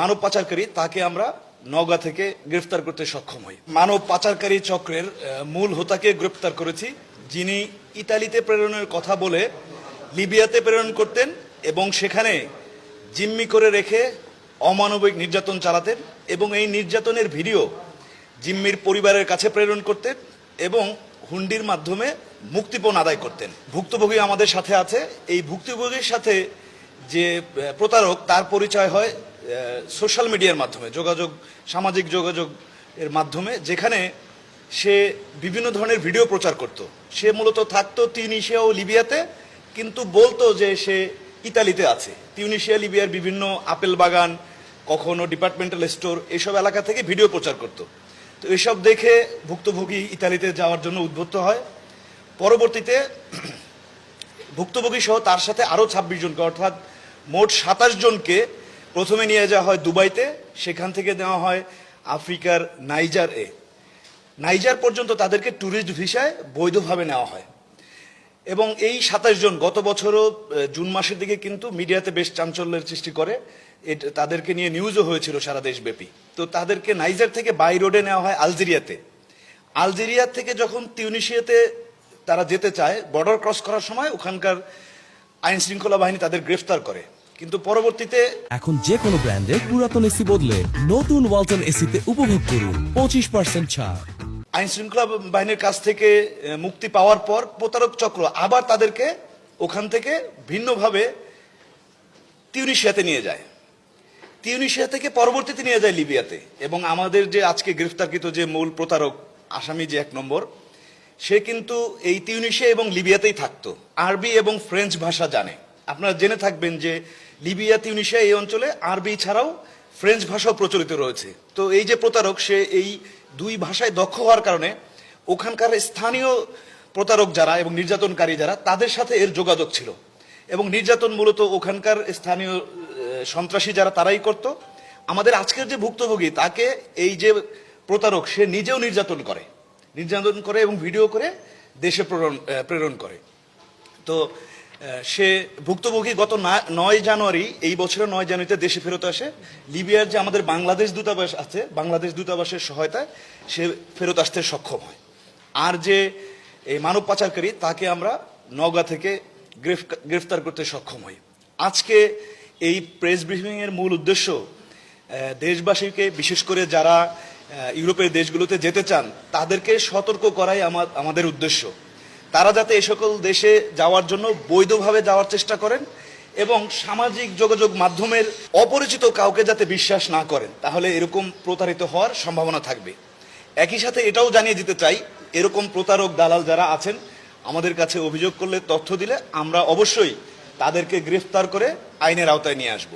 মানব পাচারকারী, তাকে আমরা নওগাঁ থেকে গ্রেফতার করতে সক্ষম হই। মানব পাচারকারী চক্রের মূল হোতাকে গ্রেফতার করেছি, যিনি ইতালিতে প্রেরণের কথা বলে লিবিয়াতে প্রেরণ করতেন এবং সেখানে জিম্মি করে রেখে অমানবিক নির্যাতন চালাতেন এবং এই নির্যাতনের ভিডিও জিম্মির পরিবারের কাছে প্রেরণ করতেন এবং হুন্ডির মাধ্যমে মুক্তিপণ আদায় করতেন। ভুক্তভোগী আমাদের সাথে আছে। এই ভুক্তভোগীর সাথে যে প্রতারক, তার পরিচয় হয় সোশ্যাল মিডিয়ার মাধ্যমে, যোগাযোগ, সামাজিক যোগাযোগ এর মাধ্যমে, যেখানে সে বিভিন্ন ধরনের ভিডিও প্রচার করত। সে মূলত থাকতো তিউনিশিয়া ও লিবিয়াতে, কিন্তু বলতো যে সে ইতালিতে আছে। তিউনিশিয়া, লিবিয়ার বিভিন্ন আপেল বাগান, কখনো ডিপার্টমেন্টাল স্টোর এসব এলাকা থেকে ভিডিও প্রচার করত। তো এসব দেখে ভুক্তভোগী ইতালিতে যাওয়ার জন্য উদ্বুদ্ধ হয়। পরবর্তীতে ভুক্তভোগী সহ তার সাথে আরও ছাব্বিশ জনকে, অর্থাৎ মোট সাতাশ জনকে প্রথমে নিয়ে যাওয়া হয় দুবাইতে, সেখান থেকে নেওয়া হয় আফ্রিকার নাইজার এ। নাইজার পর্যন্ত তাদেরকে ট্যুরিস্ট ভিসায় বৈধভাবে নেওয়া হয়। এবং এই সাতাশ জন গত বছরও জুন মাসের দিকে কিন্তু মিডিয়াতে বেশ চাঞ্চল্যের সৃষ্টি করে। তাদেরকে নিয়ে নিউজও হয়েছিল সারা দেশব্যাপী। তো তাদেরকে নাইজার থেকে বাই রোডে নেওয়া হয় আলজেরিয়াতে। আলজেরিয়া থেকে যখন তিউনিশিয়াতে তারা যেতে চায় বর্ডার ক্রস করার সময় ওখানকার আইন শৃঙ্খলা বাহিনী তাদের গ্রেফতার করে। কিন্তু পরবর্তীতে এখন যে কোনো ব্র্যান্ডের পুরাতন এসি বদলে নতুন ওয়ালটন এসিতে উপভোগ করুন। পঁচিশ পার্সেন্ট ছাড়। আইন শৃঙ্খলা বাহিনীর কাছ থেকে মুক্তি পাওয়ার পর প্রতারক চক্র আবার তাদেরকে ওখান থেকে ভিন্নভাবে তিউনিশিয়াতে নিয়ে যায়। তিউনিশিয়া থেকে পরবর্তীতে নিয়ে যায় লিবিয়াতে। এবং আমাদের যে আজকে গ্রেফতারকৃত যে মূল প্রতারক আসামি যে এক নম্বর সে কিন্তু এই তিউনিশিয়া এবং লিবিয়াতেই থাকতো। আরবি এবং ফ্রেঞ্চ ভাষা জানে। আপনারা জেনে থাকবেন যে লিবিয়া, তিউনিশিয়া এই অঞ্চলে আরবি ছাড়াও ফ্রেঞ্চ ভাষাও প্রচলিত রয়েছে। তো এই যে প্রতারক, সে এই দুই ভাষায় দক্ষ হওয়ার কারণে ওখানকার স্থানীয় প্রতারক যারা এবং নির্যাতনকারী যারা, তাদের সাথে এর যোগাযোগ ছিল। এবং নির্যাতন মূলত ওখানকার স্থানীয় সন্ত্রাসী যারা, তারাই করত। আমাদের আজকের যে ভুক্তভোগী, তাকে এই যে প্রতারক, সে নিজেও নির্যাতন করে। নির্যাতন করে এবং ভিডিও করে দেশে প্রেরণ প্রেরণ করে। তো সে ভুক্তভোগী গত নয় জানুয়ারি, এই বছরের নয় জানুয়ারিতে দেশে ফেরত আসে। লিবিয়ার যে আমাদের বাংলাদেশ দূতাবাস আছে, বাংলাদেশ দূতাবাসের সহায়তায় সে ফেরত আসতে সক্ষম হয়। আর যে এই মানব পাচারকারী, তাকে আমরা নওগাঁ থেকে গ্রেফতার করতে সক্ষম হই। আজকে এই প্রেস ব্রিফিং এর মূল উদ্দেশ্য দেশবাসীকে, বিশেষ করে যারা ইউরোপের দেশগুলোতে যেতে চান, তাদেরকে সতর্ক করাই আমাদের উদ্দেশ্য। তারা যাতে এই সকল দেশে যাওয়ার জন্য বৈধভাবে যাওয়ার চেষ্টা করেন এবং সামাজিক যোগাযোগ মাধ্যমের অপরিচিত কাউকে যাতে বিশ্বাস না করেন, তাহলে এরকম প্রতারিত হওয়ার সম্ভাবনা থাকবে। একই সাথে এটাও জানিয়ে দিতে চাই, এরকম প্রতারক দালাল যারা আছেন, আমাদের কাছে অভিযোগ করলে তথ্য দিলে আমরা অবশ্যই তাদেরকে গ্রেফতার করে আইনের আওতায় নিয়ে আসব।